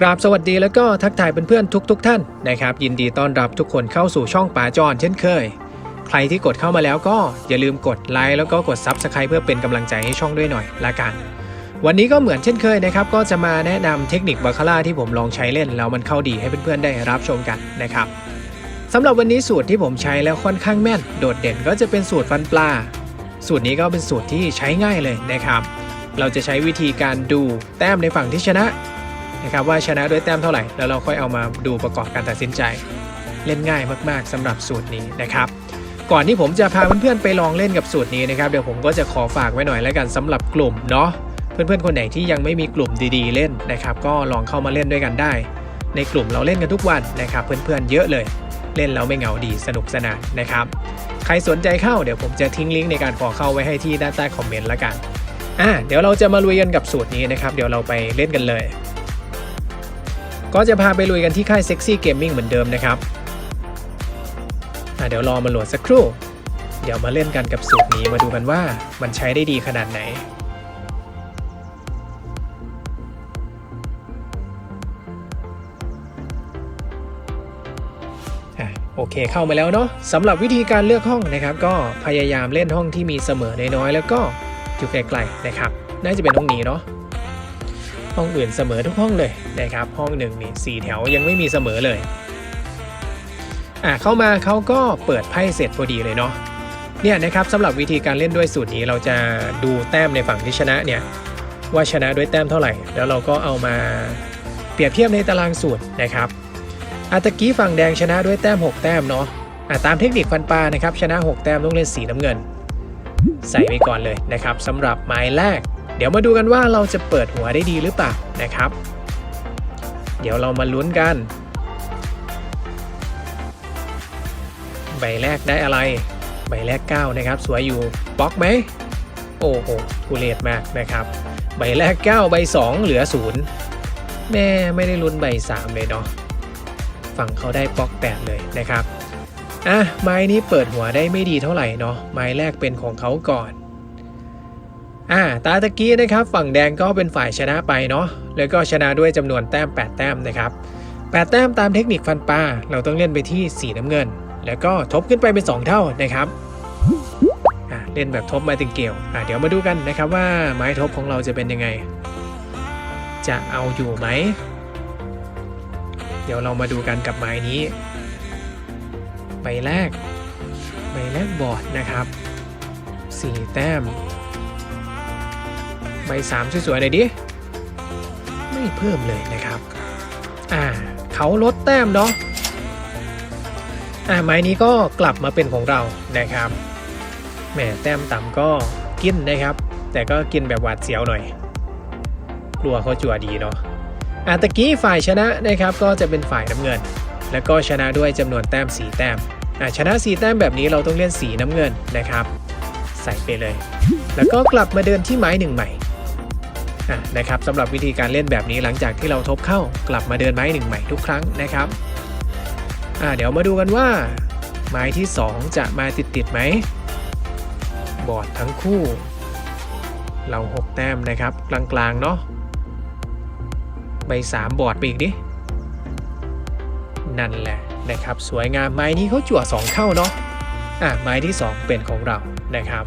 กราบสวัสดีแล้วก็ทักทายเพื่อนๆทุกๆทท่านนะครับ ยินดีต้อนรับทุกคนเข้าสู่ช่องป่าจอนเช่นเคย ใครที่กดเข้ามาแล้วก็อย่าลืมกดไลค์แล้วก็กด Subscribe เพื่อเป็นกำลังใจให้ช่องด้วยหน่อยละกัน วันนี้ก็เหมือนเช่นเคยนะครับ ก็จะมาแนะนำเทคนิคบาคาร่าที่ผมลองใช้เล่นแล้วมันเข้าดีให้เพื่อนๆได้รับชมกันนะครับสำหรับวันนี้สูตรที่ผมใช้แล้วค่อนข้างแม่น โดดเด่นก็จะเป็นสูตรฟันปลา สูตรนี้ก็เป็นสูตรที่ใช้ง่ายเลยนะครับ เราจะใช้วิธีการดูแต้มในฝั่งที่ชนะ นะครับว่าชนะด้วยแต้มเท่าไหร่ แล้วเราค่อยเอามาดูประกอบการตัดสินใจ เล่นง่ายมากๆสำหรับสูตรนี้นะครับก่อนที่ผมจะพาเพื่อนๆไปลองเล่นกับสูตรนี้นะครับเดี๋ยวผมก็จะขอฝากไว้หน่อยแล้วกันสำหรับกลุ่มเนาะเพื่อนๆคนไหนที่ยังไม่มีกลุ่มดีๆ เล่นนะครับ ก็ลองเข้ามาเล่นด้วยกันได้ ในกลุ่มเราเล่นกันทุกวันนะครับ เพื่อนๆเยอะเลย เล่นแล้วไม่เหงาดีสนุกสนานนะครับ ใครสนใจเข้าเดี๋ยวผมจะทิ้งลิงก์ในการขอเข้าไว้ให้ที่ด้านใต้คอมเมนต์ละกันอะเดี๋ยวเราจะมาลุยกันกับสูตรนี้นะครับ เดี๋ยวเราไปเล่นกันเลย ก็จะพาไปลุยกันที่ค่าย Sexy Gaming เหมือนเดิมนะครับเดี๋ยวรอมาโหลดสักครู่ เดี๋ยวมาเล่นกันกับสูตรนี้มาดูกันว่ามันใช้ได้ดีขนาดไหนโอเคเข้ามาแล้วเนาะสำหรับวิธีการเลือกห้องนะครับ ก็พยายามเล่นห้องที่มีเสมอน้อยๆแล้วก็อยู่ไกลๆนะครับ น่าจะเป็นห้องนี้เนาะ ห้องอื่นเสมอทุกห้องเลยนะครับ ห้องหนึ่งนี่สี่แถวยังไม่มีเสมอเลยอะเข้ามาเขาก็เปิดไพ่เสร็จพอดีเลยเนาะเนี่ยนะครับสำหรับวิธีการเล่นด้วยสูตรนี้เราจะดูแต้มในฝั่งที่ชนะเนี่ยว่าชนะด้วยแต้มเท่าไหร่ แล้วเราก็เอามาเปรียบเทียบในตารางสูตรนะครับอาตะกี้ฝั่งแดงชนะด้วยแต้ม 6 แต้มเนาะอะตามเทคนิคฟันปลานะครับชนะ 6 แต้มต้องเล่นสีน้ำเงิน ใส่ไปก่อนเลยนะครับสำหรับไม้แรก เดี๋ยวมาดูกันว่าเราจะเปิดหัวได้ดีหรือเปล่านะครับ เดี๋ยวเรามาลุ้นกัน ใบแรกได้อะไร ใบแรก 9 นะครับ สวยอยู่บล็อกไหม โอ้โหทุเรศมากนะครับ ใบแรก 9 ใบ 2 เหลือ 0 แม่ไม่ได้ลุ้นใบ 3 เลยเนาะฝั่งเขาได้บล็อกแปดเลยนะครับอะไม้นี้เปิดหัวได้ไม่ดีเท่าไหร่เนาะไม้แรกเป็นของเขาก่อน อ่าตาตะกี้นะครับฝั่งแดงก็เป็นฝ่ายชนะไปเนาะแล้วก็ชนะด้วยจำนวนแต้ม 8 แต้มนะครับ 8 แต้มตามเทคนิคฟันปลาเราต้องเล่นไปที่สีน้ำเงิน แล้วก็ทบขึ้นไปเป็น 2 เท่านะครับอ่าเล่นแบบทบมาตึงเกี่ยวอ่าเดี๋ยวมาดูกันนะครับว่าไม้ทบของเราจะเป็นยังไง จะเอาอยู่ไหม เดี๋ยวเรามาดูกันกับไม้นี้ ใบแรก ใบแรกบอร์ดนะครับ 4 แต้ม ใบ3สวยๆหน่อยดิ ไม่เพิ่มเลยนะครับ อ่าเขาลดแต้มเนาะ อ่าไม้นี้ก็กลับมาเป็นของเรานะครับ แหมแต้มต่ำก็กินนะครับ แต่ก็กินแบบหวาดเสียวหน่อย กลัวเขาจั่วดีเนาะอ่าตะกี้ฝ่ายชนะนะครับก็จะเป็นฝ่ายน้ำเงิน แล้วก็ชนะด้วยจำนวนแต้ม 4 แต้มอะชนะ 4 แต้มแบบนี้เราต้องเล่นสีน้ำเงินนะครับ ใส่ไปเลย แล้วก็กลับมาเดินที่ไม้หนึ่งใหม่ นะครับสำหรับวิธีการเล่นแบบนี้หลังจากที่เราทบเข้ากลับมาเดินไม้หนึ่งใหม่ทุกครั้งนะครับเดี๋ยวมาดูกันว่า ไม้ที่ 2 จะมาติดติดๆไหม บอร์ดทั้งคู่ เรา 6 แต้มนะครับ กลางๆเนาะใบสามบอร์ดไปอีกดิ นั่นแหละนะครับ สวยงามไม้นี้เขาจั่ว 2 เข้าเนาะอะไม้ที่ 2 เป็นของเรานะครับ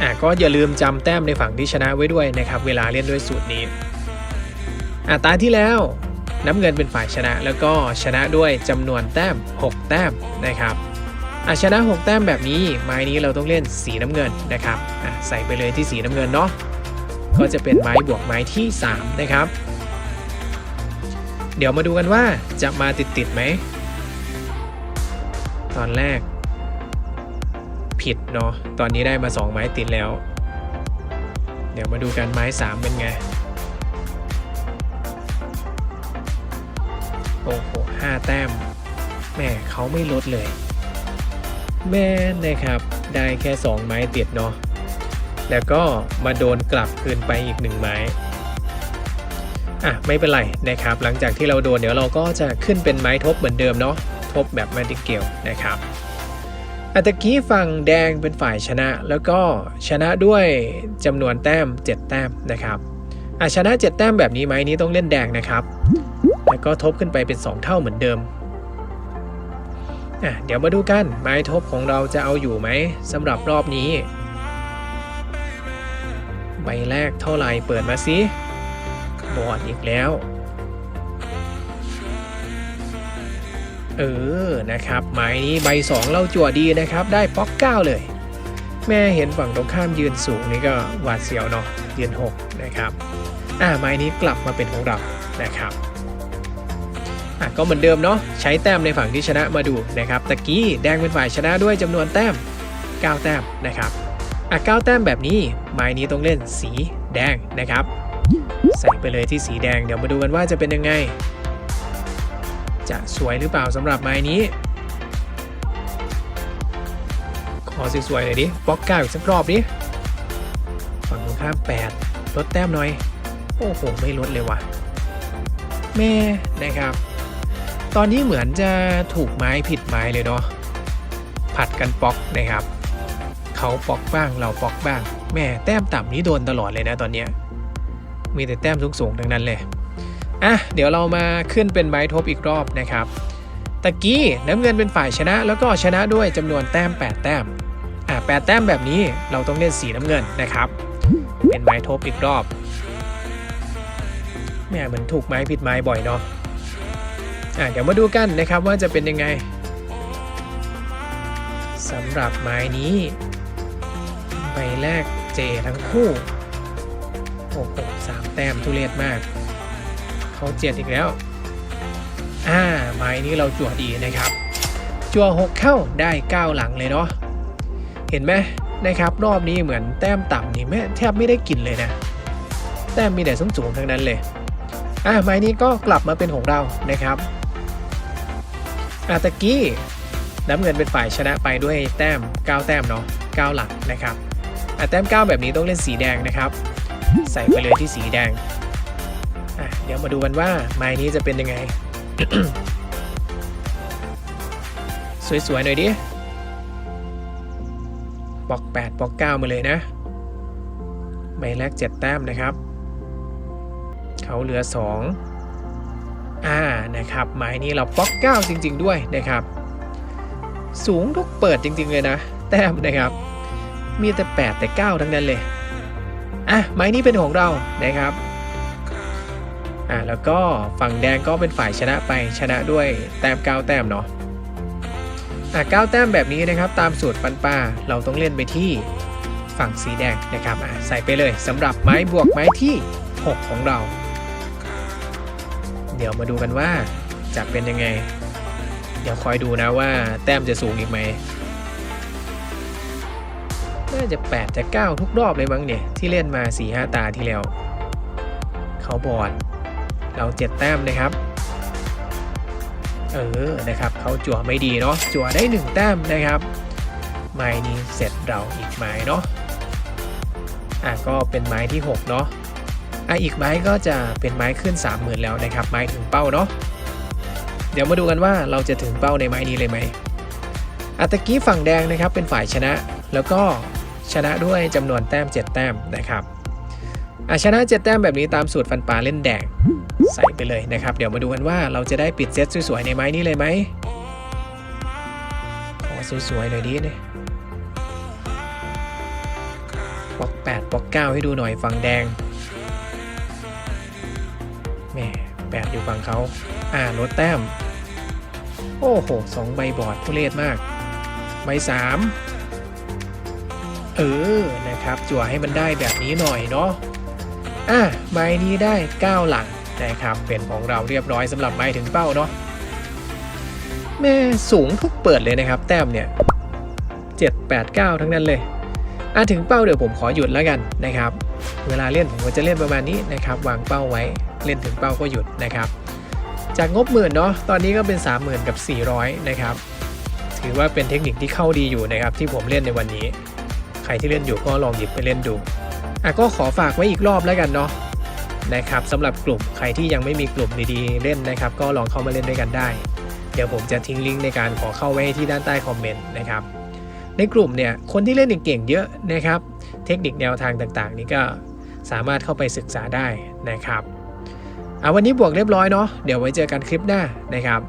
อะก็อย่าลืมจำแต้มในฝั่งที่ชนะไว้ด้วยนะครับเวลาเล่นด้วยสูตรนี้อะตาที่แล้วน้ำเงินเป็นฝ่ายชนะแล้วก็ชนะด้วยจำนวนแต้ม 6 แต้มนะครับอชนะ 6 แต้มแบบนี้ ไม้นี้เราต้องเล่นสีน้ำเงินนะครับใส่ไปเลยที่สีน้ำเงินเนาะก็จะเป็นไม้บวกไม้ที่ 3 นะครับ เดี๋ยวมาดูกันว่าจะมาติดติดๆไหม ตอนแรก เนาะตอนนี้ได้มา 2 ไม้ติดแล้ว เดี๋ยวมาดูกันไม้ 3 เป็นไง โอ้โหห้าแต้มแม่เขาไม่ลดเลย แม่นะครับ ได้แค่ 2 ไม้ติดเนาะแล้วก็มาโดนกลับคืนไปอีกหนึ่งไม้อะไม่เป็นไรนะครับ หลังจากที่เราโดนเดี๋ยวเราก็จะขึ้นเป็นไม้ทบเหมือนเดิมเนาะทบแบบไม่ได้เกี่ยวนะครับ อัตกี้ฝั่งแดงเป็นฝ่ายชนะ แล้วก็ชนะด้วยจำนวนแต้ม 7 แต้มนะครับอะชนะเจ็ดแต้มแบบนี้ไหมนี้ต้องเล่นแดงนะครับ แล้วก็ทบขึ้นไปเป็น 2 เท่าเหมือนเดิมอะเดี๋ยวมาดูกันไม้ทบของเราจะเอาอยู่ไหมสำหรับรอบนี้ ใบแรกเท่าไหร่เปิดมาสิบอดอีกแล้ว เออนะครับไม้นี้ใบสองเราจั่วดีนะครับ ได้ป๊อกเก้าเลย แม่เห็นฝั่งตรงข้ามยืนสูงนี่ก็หวาดเสียวเนาะยืนหกนะครับอ่าไม้นี้กลับมาเป็นของเรานะครับอะก็เหมือนเดิมเนาะใช้แต้มในฝั่งที่ชนะมาดูนะครับตะกี้แดงเป็นฝ่ายชนะด้วยจำนวนแต้ม 9 แต้มนะครับอะ9แต้มแบบนี้ไม้นี้ต้องเล่นสีแดงนะครับใส่ไปเลยที่สีแดงเดี๋ยวมาดูกันว่าจะเป็นยังไง จะสวยหรือเปล่าสำหรับไม้นี้ ขอสวยๆหน่อยดิบล็อกเก้าอีกสักรอบดิฝั่งตรงข้าม8ลดแต้มหน่อย โอ้โห ไม่ลดเลยว่ะแม่นะครับ ตอนนี้เหมือนจะถูกไม้ผิดไม้เลยเนาะผัดกันปอกนะครับ เขาปอกบ้างเราปอกบ้าง แม่แต้มต่ำนี้โดนตลอดเลยนะตอนเนี้ยมีแต่แต้มสูงๆทั้งนั้นเลย อะเดี๋ยวเรามาขึ้นเป็นไม้ทบอีกรอบนะครับตะกี้น้ำเงินเป็นฝ่ายชนะ แล้วก็ชนะด้วยจำนวนแต้ม 8 แต้มอะ8แต้มแบบนี้เราต้องเล่นสีน้ำเงินนะครับ เป็นไม้ทบอีกรอบแม่เหมือนถูกไม้ผิดไม้บ่อยเนาะอะเดี๋ยวมาดูกันนะครับว่าจะเป็นยังไงสำหรับไม้นี้ใบแรกเจทั้งคู่โอ้โหสามแต้มทุเรศมาก เขาเจ็ดอีกแล้ว อ่าไม้นี้เราจั่วดีนะครับ จั่วหกเข้าได้เก้าหลังเลยเนาะ เห็นไหมนะครับ รอบนี้เหมือนแต้มต่ำนี่แม่แทบไม่ได้กินเลยนะ แต้มมีแต่สูงๆทั้งนั้นเลย อ่าไม้นี้ก็กลับมาเป็นของเรานะครับอาตะกี้น้ำเงินเป็นฝ่ายชนะไปด้วยแต้ม 9 แต้มเนาะ9 หลักนะครับอะแต้ม 9 แบบนี้ต้องเล่นสีแดงนะครับ ใส่ไปเลยที่สีแดง เดี๋ยวมาดูกันว่าไม้นี้จะเป็นยังไง สวย ๆ หน่อยดิปอก8ปอก9มาเลยนะใบแรก 7 แต้มนะครับ เขาเหลือ 2 อ่านะครับ ไม้นี้เราป๊อก9จริง ๆ ด้วยนะครับ สูงทุกเปิดจริง ๆ เลยนะ แต้มนะครับ มีแต่ 8 แต่ 9 ทั้งนั้นเลย อะ ไม้นี้เป็นของเรานะครับ อ่าแล้วก็ฝั่งแดงก็เป็นฝ่ายชนะไปชนะด้วยแต้ม9แต้มเนาะอะ9แต้มแบบนี้นะครับ ตามสูตรปันป่าเราต้องเล่นไปที่ฝั่งสีแดงนะครับอะใส่ไปเลยสำหรับไม้บวกไม้ที่ 6 ของเรา เดี๋ยวมาดูกันว่าจะเป็นยังไง เดี๋ยวคอยดูนะว่าแต้มจะสูงอีกไหมน่าจะ 8 จะ 9 ทุกรอบเลยมั้งเนี่ย ที่เล่นมา 4 5 ตาที่แล้ว เขาบอด เรา 7 แต้มนะครับ เออ นะครับเขาจั่วไม่ดีเนาะ จั่วได้ 1 แต้มนะครับไม้นี้เสร็จเราอีกไม้เนาะ อะก็เป็นไม้ที่ 6 เนาะ อะอีกไม้ก็จะเป็นไม้ขึ้น 30,000 แล้วนะครับ ไม้ถึงเป้าเนาะ เดี๋ยวมาดูกันว่าเราจะถึงเป้าในไม้นี้เลยไหมอัตกี้ฝั่งแดงนะครับเป็นฝ่ายชนะ แล้วก็ชนะด้วยจำนวนแต้ม 7 แต้มนะครับอะชนะ 7 แต้มแบบนี้ตามสูตรฟันปลาเล่นแดง ใส่ไปเลยนะครับ เดี๋ยวมาดูกันว่าเราจะได้ปิดเซตสวยๆในไม้นี้เลยไหมขอสวยๆหน่อยดีเนี่ยปอก8ปอก9 ให้ดูหน่อยฝั่งแดงแม่แปดอยู่ฝั่งเขาอ่าลดแต้ม โอ้โหสองใบบอร์ดทุเรศมาก ใบสามเออ นะครับ จั่วให้มันได้แบบนี้หน่อยเนาะอะใบนี้ได้ 9 หลัง นะครับ เป็นของเราเรียบร้อยสำหรับไม้ถึงเป้าเนาะแม่สูงทุกเปิดเลยนะครับ แต้มเนี่ย7 8 9 ทั้งนั้นเลยอะถึงเป้าเดี๋ยวผมขอหยุดแล้วกันนะครับ เวลาเล่นผมก็จะเล่นประมาณนี้นะครับ วางเป้าไว้เล่นถึงเป้าก็หยุดนะครับ จากงบหมื่นเนาะตอนนี้ก็เป็น 30,000 กับ 400 นะครับ ถือว่าเป็นเทคนิคที่เข้าดีอยู่นะครับ ที่ผมเล่นในวันนี้ ใครที่เล่นอยู่ก็ลองหยิบไปเล่นดูอะก็ขอฝากไว้อีกรอบแล้วกันเนาะ นะครับสำหรับกลุ่มใครที่ยังไม่มีกลุ่มดีๆเล่นนะครับ ก็ลองเข้ามาเล่นด้วยกันได้ เดี๋ยวผมจะทิ้งลิงก์ในการขอเข้าไว้ที่ด้านใต้คอมเมนต์นะครับในกลุ่มเนี่ยคนที่เล่นเก่งๆเยอะนะครับ เทคนิคแนวทางต่างๆ นี่ก็สามารถเข้าไปศึกษาได้นะครับเอาวันนี้บวกเรียบร้อยเนาะเดี๋ยวไว้เจอกันคลิปหน้านะครับ